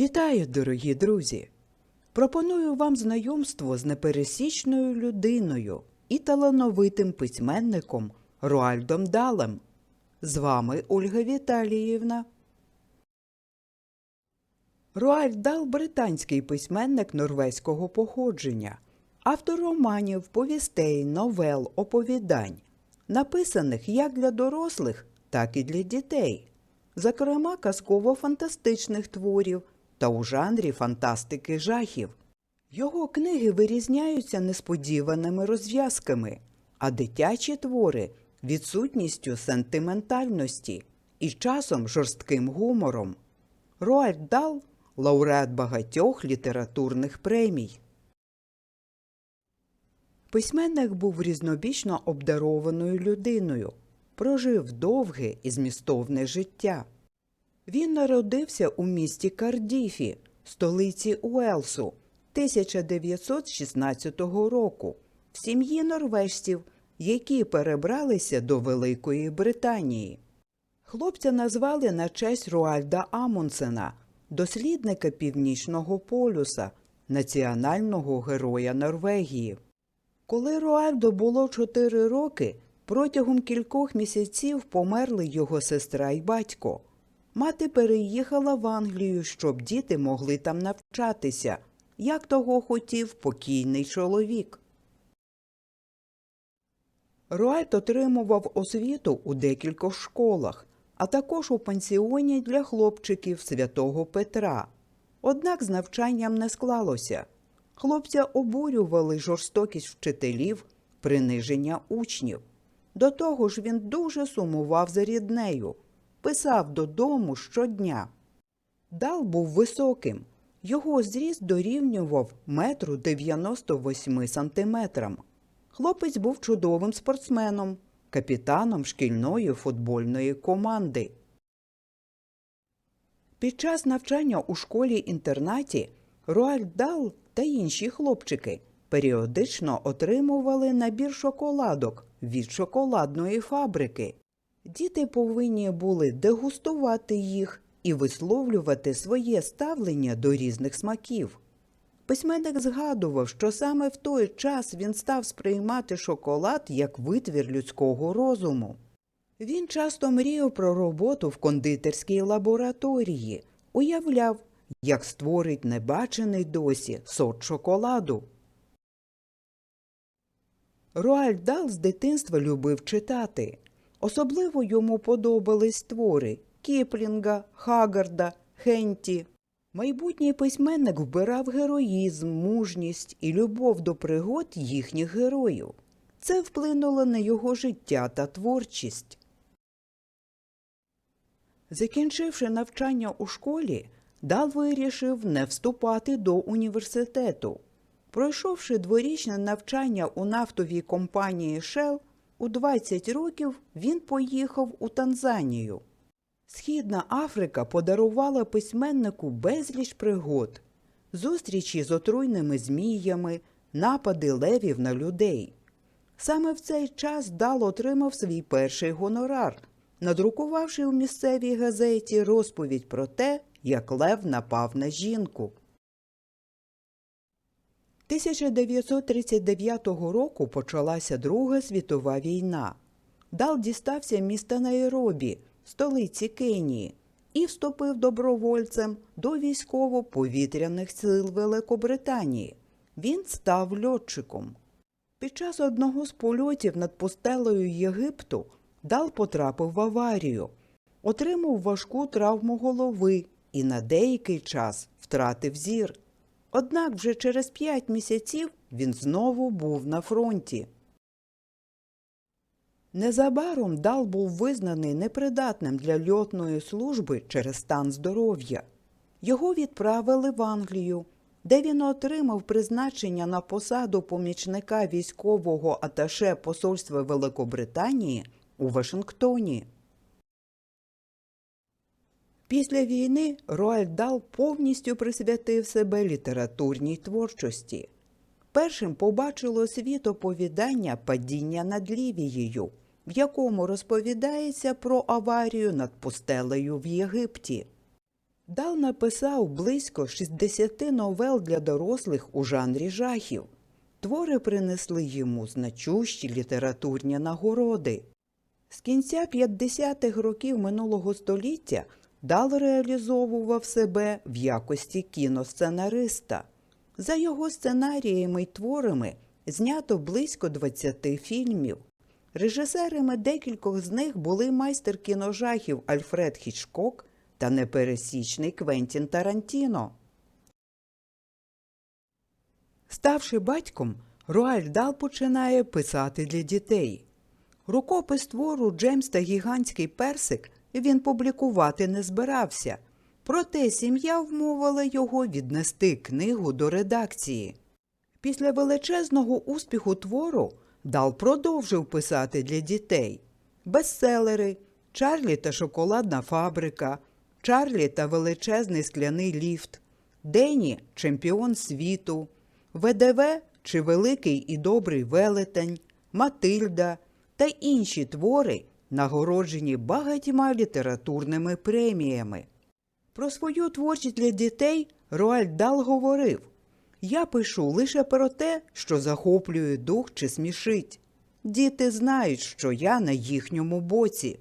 Вітаю, дорогі друзі! Пропоную вам знайомство з непересічною людиною і талановитим письменником Руальдом Далем. З вами Ольга Віталіївна. Руальд Дал – британський письменник норвезького походження, автор романів, повістей, новел, оповідань, написаних як для дорослих, так і для дітей, зокрема казково-фантастичних творів та у жанрі фантастики жахів. Його книги вирізняються несподіваними розв'язками, а дитячі твори відсутністю сентиментальності і часом жорстким гумором. Роальд Дал – лауреат багатьох літературних премій. Письменник був різнобічно обдарованою людиною, прожив довге і змістовне життя. Він народився у місті Кардіфі, столиці Уелсу, 1916 року, в сім'ї норвежців, які перебралися до Великої Британії. Хлопця назвали на честь Руальда Амундсена, дослідника Північного полюса, національного героя Норвегії. Коли Руальдо було чотири роки, протягом кількох місяців померли його сестра і батько. Мати переїхала в Англію, щоб діти могли там навчатися, як того хотів покійний чоловік. Руальд отримував освіту у декількох школах, а також у пансіоні для хлопчиків святого Петра. Однак з навчанням не склалося. Хлопця обурювали жорстокість вчителів, приниження учнів. До того ж він дуже сумував за ріднею, писав додому щодня. Дал був високим. Його зріст дорівнював метру 98 сантиметрам. Хлопець був чудовим спортсменом, капітаном шкільної футбольної команди. Під час навчання у школі-інтернаті Руальд Дал та інші хлопчики періодично отримували набір шоколадок від шоколадної фабрики. Діти повинні були дегустувати їх і висловлювати своє ставлення до різних смаків. Письменник згадував, що саме в той час він став сприймати шоколад як витвір людського розуму. Він часто мріяв про роботу в кондитерській лабораторії, уявляв, як створить небачений досі сорт шоколаду. Руальд Дал з дитинства любив читати. Особливо йому подобались твори Кіплінга, Хагарда, Хенті. Майбутній письменник вбирав героїзм, мужність і любов до пригод їхніх героїв. Це вплинуло на його життя та творчість. Закінчивши навчання у школі, Дал вирішив не вступати до університету. Пройшовши дворічне навчання у нафтовій компанії Shell, у 20 років він поїхав у Танзанію. Східна Африка подарувала письменнику безліч пригод, зустрічі з отруйними зміями, напади левів на людей. Саме в цей час Дал отримав свій перший гонорар, надрукувавши у місцевій газеті розповідь про те, як лев напав на жінку. 1939 року почалася Друга світова війна. Дал дістався міста Найробі, столиці Кенії, і вступив добровольцем до військово-повітряних сил Великобританії. Він став льотчиком. Під час одного з польотів над пустелею Єгипту Дал потрапив в аварію, отримав важку травму голови і на деякий час втратив зір. Однак вже через п'ять місяців він знову був на фронті. Незабаром Дал був визнаний непридатним для льотної служби через стан здоров'я. Його відправили в Англію, де він отримав призначення на посаду помічника військового аташе Посольства Великобританії у Вашингтоні. Після війни Роальд Дал повністю присвятив себе літературній творчості. Першим побачило світ оповідання Падіння над Лівією, в якому розповідається про аварію над пустелею в Єгипті. Дал написав близько 60 новел для дорослих у жанрі жахів. Твори принесли йому значущі літературні нагороди. З кінця 50-х років минулого століття Дал реалізовував себе в якості кіносценариста. За його сценаріями й творами знято близько 20 фільмів. Режисерами декількох з них були майстер кіножахів Альфред Хічкок та непересічний Квентін Тарантіно. Ставши батьком, Руаль Дал починає писати для дітей. Рукопис твору Джеймс та гігантський персик він публікувати не збирався, проте сім'я вмовила його віднести книгу до редакції. Після величезного успіху твору Дал продовжив писати для дітей бестселери Чарлі та шоколадна фабрика, Чарлі та величезний скляний ліфт, Дені чемпіон світу, ВДВ чи Великий і добрий велетень, Матильда та інші твори, нагороджені багатьма літературними преміями. Про свою творчість для дітей Роальд Дал говорив Я пишу лише про те, що захоплює дух чи смішить. Діти знають, що я на їхньому боці.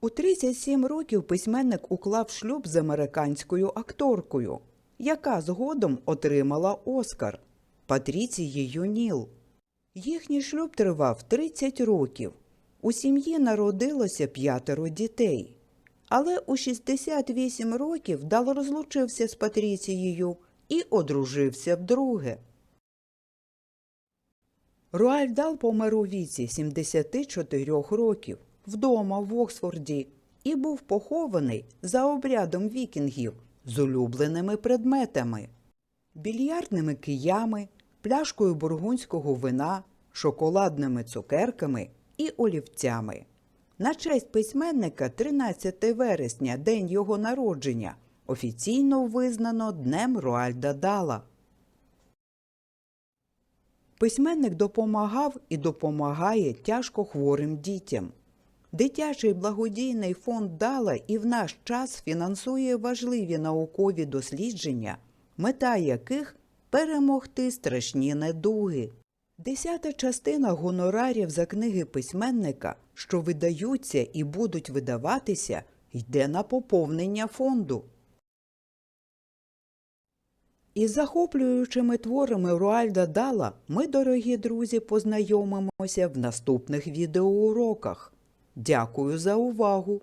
У 37 років письменник уклав шлюб з американською акторкою, яка згодом отримала Оскар Патріцією Ніл. Їхній шлюб тривав 30 років. У сім'ї народилося п'ятеро дітей. Але у 68 років Дал розлучився з Патріцією і одружився вдруге. Руаль Дал помер у віці 74 років вдома в Оксфорді і був похований за обрядом вікінгів з улюбленими предметами більярдними киями, пляшкою бургунського вина, шоколадними цукерками і олівцями. На честь письменника 13 вересня, день його народження, офіційно визнано Днем Руальда Дала. Письменник допомагав і допомагає тяжко хворим дітям. Дитячий благодійний фонд Дала і в наш час фінансує важливі наукові дослідження, мета яких перемогти страшні недуги. Десята частина гонорарів за книги письменника, що видаються і будуть видаватися, йде на поповнення фонду. Із захоплюючими творами Руальда Дала ми, дорогі друзі, познайомимося в наступних відеоуроках. Дякую за увагу!